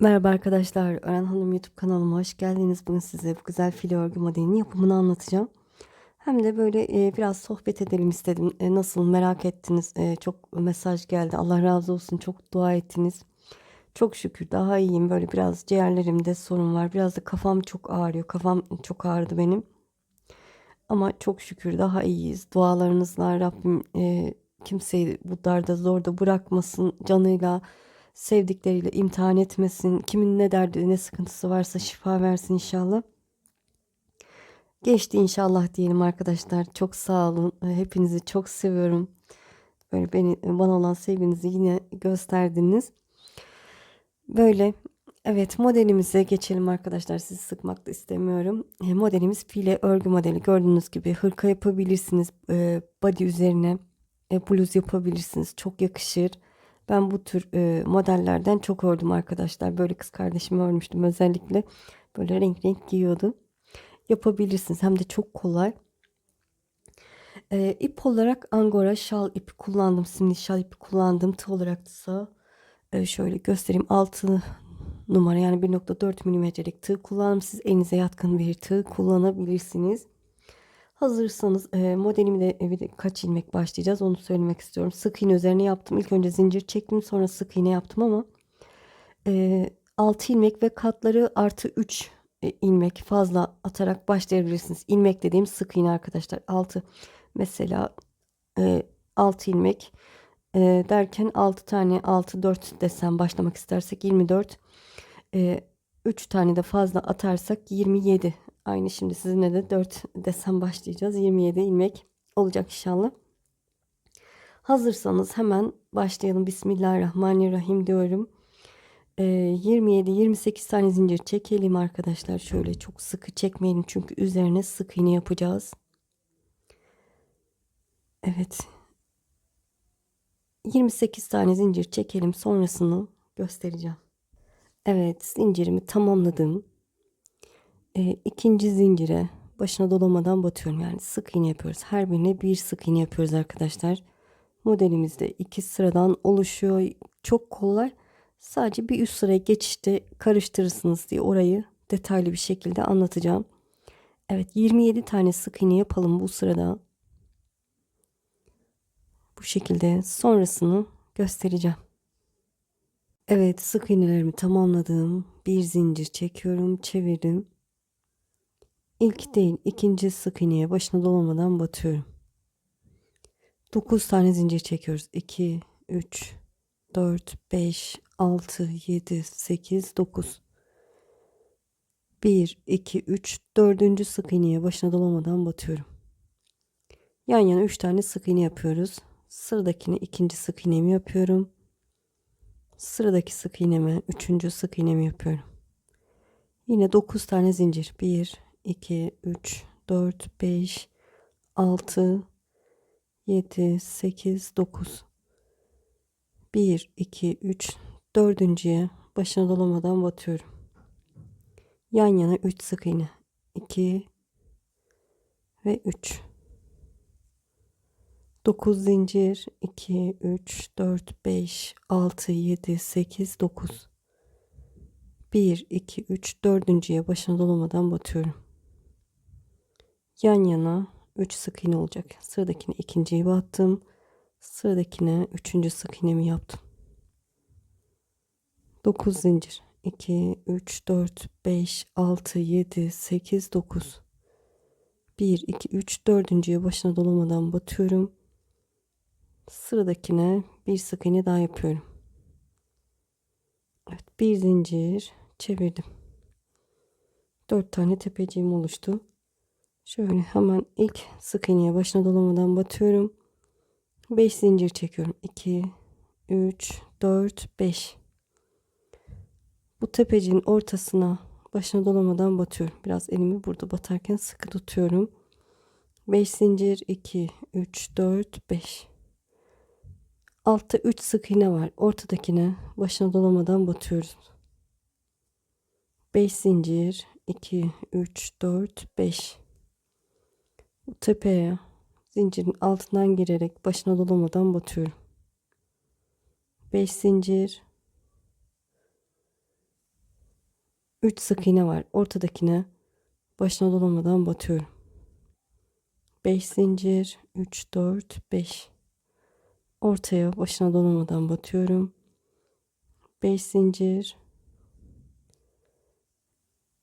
Merhaba arkadaşlar, Ören Hanım YouTube kanalıma hoş geldiniz. Bugün size bu güzel fil örgü modelinin yapımını anlatacağım. Hem de böyle e, biraz sohbet edelim istedim. E, nasıl merak ettiniz? E, çok mesaj geldi. Allah razı olsun. Çok dua ettiniz. Çok şükür daha iyiyim. Böyle biraz ciğerlerimde sorun var. Biraz da kafam çok ağrıyor. Kafam çok ağrıdı benim. Ama çok şükür daha iyiyiz. Dualarınızla Rabbim e, kimseyi bu darda zorda bırakmasın. Canıyla sevdikleriyle imtihan etmesin. Kimin ne derdi ne sıkıntısı varsa şifa versin inşallah. Geçti inşallah diyelim arkadaşlar. Çok sağ olun. Hepinizi çok seviyorum. Böyle beni bana olan sevginizi yine gösterdiniz. Böyle evet modelimize geçelim arkadaşlar. Sizi sıkmak da istemiyorum. E, modelimiz file örgü modeli. Gördüğünüz gibi hırka yapabilirsiniz. E, body üzerine e, bluz yapabilirsiniz. Çok yakışır. Ben bu tür e, modellerden çok ördüm arkadaşlar. Böyle kız kardeşimi örmüştüm özellikle. Böyle renk renk giyiyordu. Yapabilirsiniz. Hem de çok kolay. E, ip olarak angora şal ipi kullandım. Simli şal ipi kullandım. Tığ olarak da e, şöyle göstereyim. 6 numara yani 1.4 milimetrelik tığ kullandım. Siz elinize yatkın bir tığ kullanabilirsiniz. Hazırsanız e, modelimi de e, kaç ilmek başlayacağız onu söylemek istiyorum. Sık iğne üzerine yaptım. İlk önce zincir çektim sonra sık iğne yaptım ama e, 6 ilmek ve katları artı 3 e, ilmek fazla atarak başlayabilirsiniz. İlmek dediğim sık iğne arkadaşlar. 6 mesela e, 6 ilmek e, derken 6 tane 6 4 desem başlamak istersek 24 e, 3 tane de fazla atarsak 27 Aynı şimdi sizinle de 4 desen başlayacağız. 27 ilmek olacak inşallah. Hazırsanız hemen başlayalım. Bismillahirrahmanirrahim diyorum. Ee, 27-28 tane zincir çekelim arkadaşlar. Şöyle çok sıkı çekmeyelim çünkü üzerine sık iğne yapacağız. Evet. 28 tane zincir çekelim. Sonrasını göstereceğim. Evet zincirimi tamamladım e, ikinci zincire başına dolamadan batıyorum. Yani sık iğne yapıyoruz. Her birine bir sık iğne yapıyoruz arkadaşlar. Modelimizde iki sıradan oluşuyor. Çok kolay. Sadece bir üst sıraya geçişte karıştırırsınız diye orayı detaylı bir şekilde anlatacağım. Evet 27 tane sık iğne yapalım bu sırada. Bu şekilde sonrasını göstereceğim. Evet sık iğnelerimi tamamladım. Bir zincir çekiyorum, çevirdim. İlk değil ikinci sık iğneye başına dolamadan batıyorum. 9 tane zincir çekiyoruz. 2, 3, 4, 5, 6, 7, 8, 9. 1, 2, 3, 4. sık iğneye başına dolamadan batıyorum. Yan yana 3 tane sık iğne yapıyoruz. Sıradakini ikinci sık iğnemi yapıyorum. Sıradaki sık iğneme üçüncü sık iğnemi yapıyorum. Yine 9 tane zincir. 1, 2, 3, 4, 5, 6, 7, 8, 9. 1, 2, 3, dördüncüye başına dolamadan batıyorum. Yan yana 3 sık iğne. 2 ve 3. 9 zincir 2 3 4 5 6 7 8 9 1 2 3 dördüncüye başına dolamadan batıyorum yan yana 3 sık iğne olacak. Sıradakine ikinciyi battım. Sıradakine üçüncü sık iğnemi yaptım. 9 zincir. 2, 3, 4, 5, 6, 7, 8, 9. 1, 2, 3, dördüncüye başına dolamadan batıyorum. Sıradakine bir sık iğne daha yapıyorum. Evet bir zincir çevirdim. 4 tane tepeciğim oluştu. Şöyle hemen ilk sık iğneye başına dolamadan batıyorum. 5 zincir çekiyorum. 2 3 4 5 Bu tepeciğin ortasına başına dolamadan batıyorum. Biraz elimi burada batarken sıkı tutuyorum. 5 zincir 2 3 4 5 Altta 3 sık iğne var. Ortadakine başına dolamadan batıyoruz. 5 zincir 2 3 4 5 bu tepeye zincirin altından girerek başına dolamadan batıyorum. 5 zincir 3 sık iğne var. Ortadakine başına dolamadan batıyorum. 5 zincir, 3 4 5. Ortaya başına dolamadan batıyorum. 5 zincir.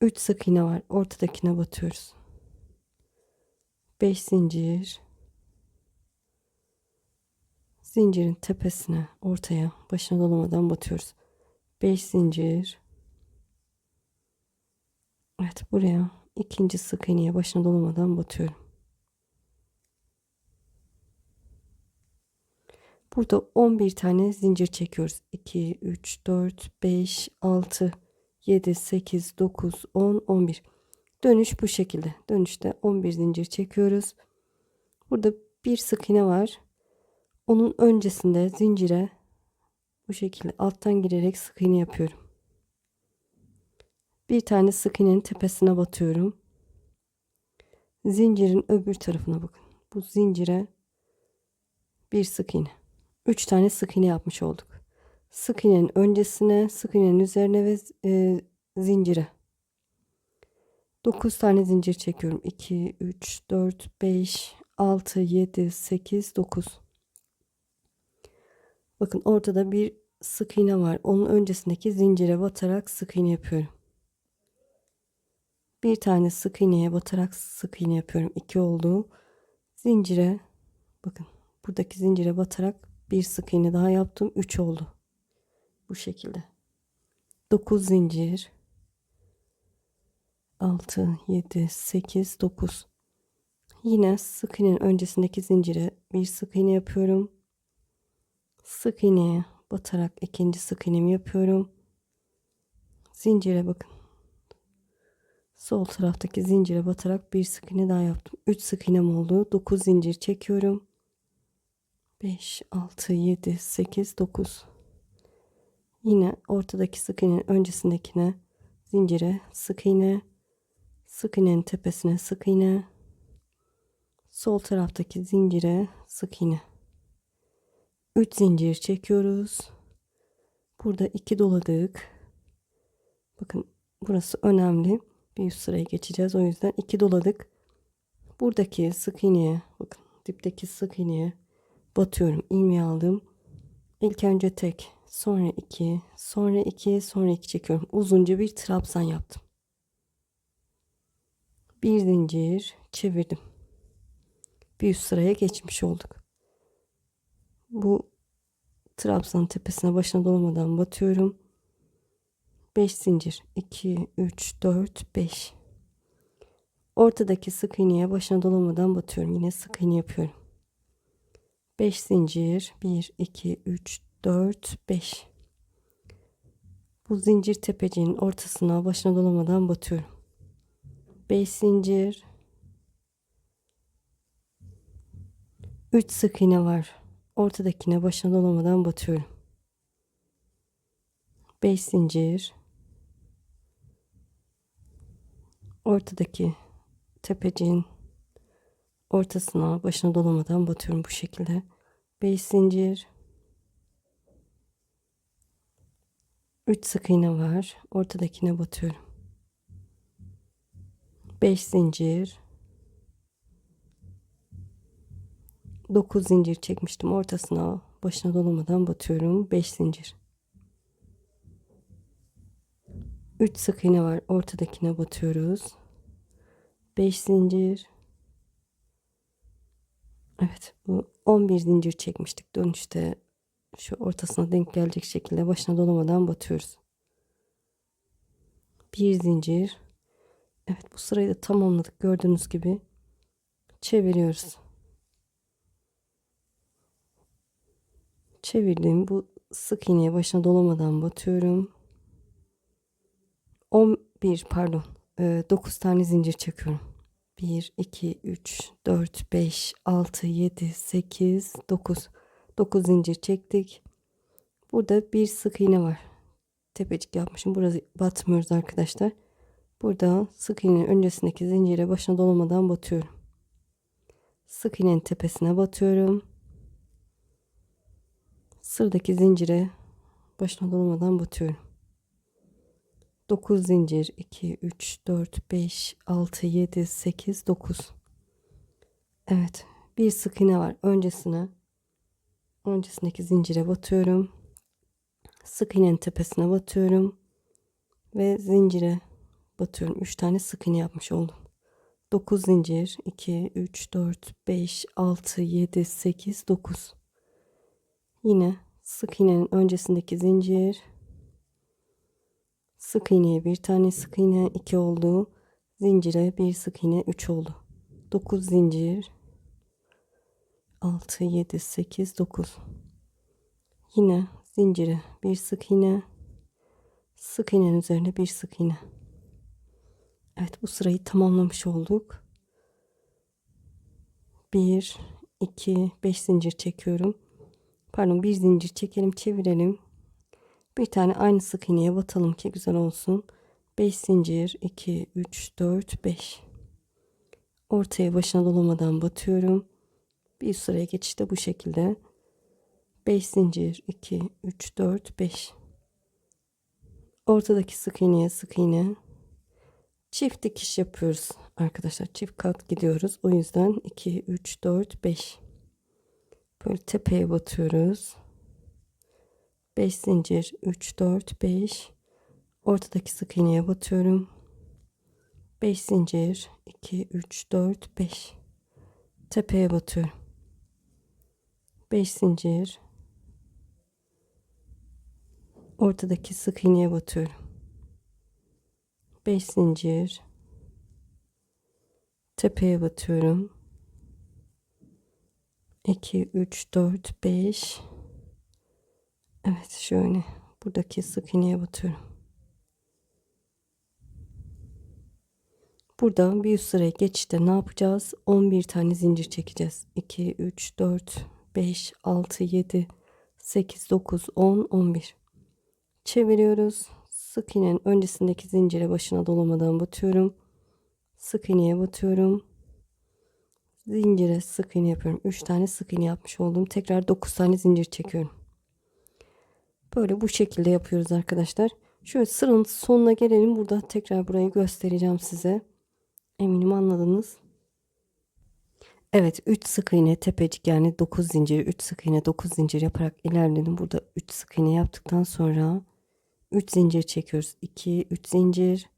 3 sık iğne var. Ortadakine batıyoruz. 5 zincir. Zincirin tepesine, ortaya, başına dolamadan batıyoruz. 5 zincir. Evet, buraya ikinci sık iğneye başına dolamadan batıyorum. Burada 11 tane zincir çekiyoruz. 2, 3, 4, 5, 6, 7, 8, 9, 10, 11. Dönüş bu şekilde. Dönüşte 11 zincir çekiyoruz. Burada bir sık iğne var. Onun öncesinde zincire bu şekilde alttan girerek sık iğne yapıyorum. Bir tane sık iğnenin tepesine batıyorum. Zincirin öbür tarafına bakın. Bu zincire bir sık iğne. 3 tane sık iğne yapmış olduk. Sık iğnenin öncesine, sık iğnenin üzerine ve e, zincire. 9 tane zincir çekiyorum. 2, 3, 4, 5, 6, 7, 8, 9. Bakın ortada bir sık iğne var. Onun öncesindeki zincire batarak sık iğne yapıyorum. Bir tane sık iğneye batarak sık iğne yapıyorum. 2 oldu. Zincire bakın buradaki zincire batarak bir sık iğne daha yaptım. 3 oldu. Bu şekilde. 9 zincir. 6, 7, 8, 9. Yine sık iğnenin öncesindeki zincire bir sık iğne yapıyorum. Sık iğneye batarak ikinci sık iğnemi yapıyorum. Zincire bakın. Sol taraftaki zincire batarak bir sık iğne daha yaptım. 3 sık iğnem oldu. 9 zincir çekiyorum. 5, 6, 7, 8, 9. Yine ortadaki sık iğnenin öncesindekine zincire sık iğne, sık iğnenin tepesine sık iğne, sol taraftaki zincire sık iğne. 3 zincir çekiyoruz. Burada 2 doladık. Bakın burası önemli. Bir üst sıraya geçeceğiz. O yüzden 2 doladık. Buradaki sık iğneye bakın dipteki sık iğneye batıyorum. ilmeği aldım. İlk önce tek, sonra iki, sonra iki, sonra iki çekiyorum. Uzunca bir trabzan yaptım. Bir zincir çevirdim. Bir üst sıraya geçmiş olduk. Bu trabzanın tepesine başına dolmadan batıyorum. 5 zincir. 2 3 4 5 ortadaki sık iğneye başına dolamadan batıyorum. Yine sık iğne yapıyorum. 5 zincir. 1 2 3 4 5 bu zincir tepeciğin ortasına başına dolamadan batıyorum 5 zincir. 3 sık iğne var. Ortadakine başına dolamadan batıyorum. 5 zincir. Ortadaki tepeciğin ortasına başına dolamadan batıyorum bu şekilde. 5 zincir. 3 sık iğne var. Ortadakine batıyorum 5 zincir. 9 zincir çekmiştim ortasına. Başına dolamadan batıyorum. 5 zincir. 3 sık iğne var. Ortadakine batıyoruz. 5 zincir. Evet bu 11 zincir çekmiştik dönüşte. Şu ortasına denk gelecek şekilde başına dolamadan batıyoruz. Bir zincir. Evet bu sırayı da tamamladık gördüğünüz gibi. Çeviriyoruz. Çevirdim bu sık iğneye başına dolamadan batıyorum. 11 pardon 9 tane zincir çekiyorum. 1, 2, 3, 4, 5, 6, 7, 8, 9. 9 zincir çektik. Burada bir sık iğne var. Tepecik yapmışım. Burası batmıyoruz arkadaşlar. Burada sık iğnenin öncesindeki zincire başına dolamadan batıyorum. Sık iğnenin tepesine batıyorum. Sıradaki zincire başına dolamadan batıyorum. 9 zincir 2 3 4 5 6 7 8 9 Evet bir sık iğne var öncesine öncesindeki zincire batıyorum sık iğnenin tepesine batıyorum ve zincire batıyorum. 3 tane sık iğne yapmış oldum. 9 zincir. 2 3 4 5 6 7 8 9 yine sık iğnenin öncesindeki zincir. Sık iğneye bir tane sık iğne 2 oldu. Zincire bir sık iğne 3 oldu. 9 zincir. 6 7 8 9 yine zincire bir sık iğne. Sık iğnenin üzerine bir sık iğne Evet bu sırayı tamamlamış olduk. 1 2 5 zincir çekiyorum. Pardon bir zincir çekelim çevirelim. Bir tane aynı sık iğneye batalım ki güzel olsun. 5 zincir 2 3 4 5 ortaya başına dolamadan batıyorum. Bir sıraya geçişte bu şekilde. 5 zincir 2 3 4 5 ortadaki sık iğneye sık iğne çift dikiş yapıyoruz. Arkadaşlar çift kat gidiyoruz. O yüzden 2 3 4 5 böyle tepeye batıyoruz. 5 zincir 3 4 5 ortadaki sık iğneye batıyorum. 5 zincir 2 3 4 5 tepeye batıyorum. 5 zincir. Ortadaki sık iğneye batıyorum 5 zincir. Tepeye batıyorum. 2 3 4 5 Evet şöyle buradaki sık iğneye batıyorum. Burada bir üst sıraya geçişte ne yapacağız? 11 tane zincir çekeceğiz. 2 3 4 5 6 7 8 9 10 11 çeviriyoruz sık iğnenin öncesindeki zincire başına dolamadan batıyorum. Sık iğneye batıyorum. Zincire sık iğne yapıyorum. 3 tane sık iğne yapmış oldum. Tekrar 9 tane zincir çekiyorum. Böyle bu şekilde yapıyoruz arkadaşlar. Şöyle sıranın sonuna gelelim. Burada tekrar burayı göstereceğim size. Eminim anladınız. Evet 3 sık iğne tepecik yani 9 zincir 3 sık iğne 9 zincir yaparak ilerledim. Burada 3 sık iğne yaptıktan sonra 3 zincir çekiyoruz. 2 3 zincir.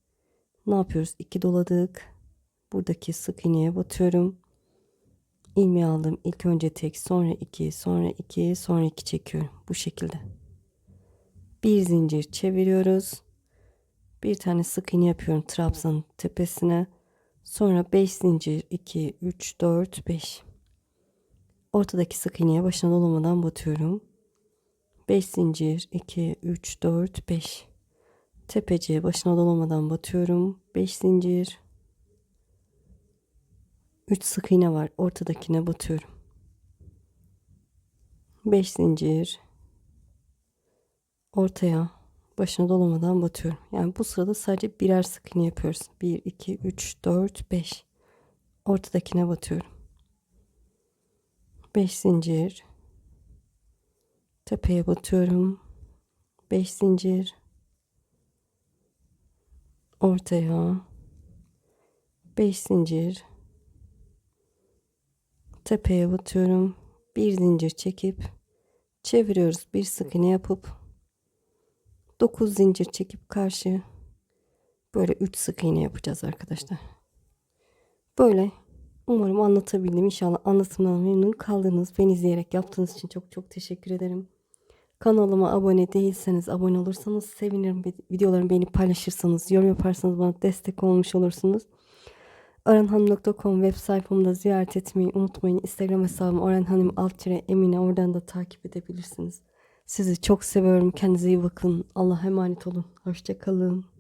Ne yapıyoruz? 2 doladık. Buradaki sık iğneye batıyorum. İlmeği aldım. İlk önce tek sonra 2 sonra 2 sonra 2 çekiyorum. Bu şekilde. Bir zincir çeviriyoruz. Bir tane sık iğne yapıyorum trabzanın tepesine. Sonra 5 zincir. 2 3 4 5 ortadaki sık iğneye başına dolamadan batıyorum 5 zincir 2 3 4 5 tepeciye başına dolamadan batıyorum. 5 zincir. 3 sık iğne var ortadakine batıyorum. 5 zincir. Ortaya başına dolamadan batıyorum. Yani bu sırada sadece birer sık iğne yapıyoruz. 1 2 3 4 5 ortadakine batıyorum. 5 zincir tepeye batıyorum. 5 zincir. Ortaya. 5 zincir. Tepeye batıyorum. Bir zincir çekip çeviriyoruz. Bir sık iğne yapıp 9 zincir çekip karşı böyle 3 sık iğne yapacağız arkadaşlar. Böyle. Umarım anlatabildim. İnşallah anlatımdan memnun kaldınız. Beni izleyerek yaptığınız için çok çok teşekkür ederim Kanalıma abone değilseniz abone olursanız sevinirim. Videolarımı beğenip paylaşırsanız, yorum yaparsanız bana destek olmuş olursunuz. Aranhanım.com web sayfamda ziyaret etmeyi unutmayın. Instagram hesabım Aranhanım alt Emine oradan da takip edebilirsiniz. Sizi çok seviyorum. Kendinize iyi bakın. Allah'a emanet olun. Hoşçakalın.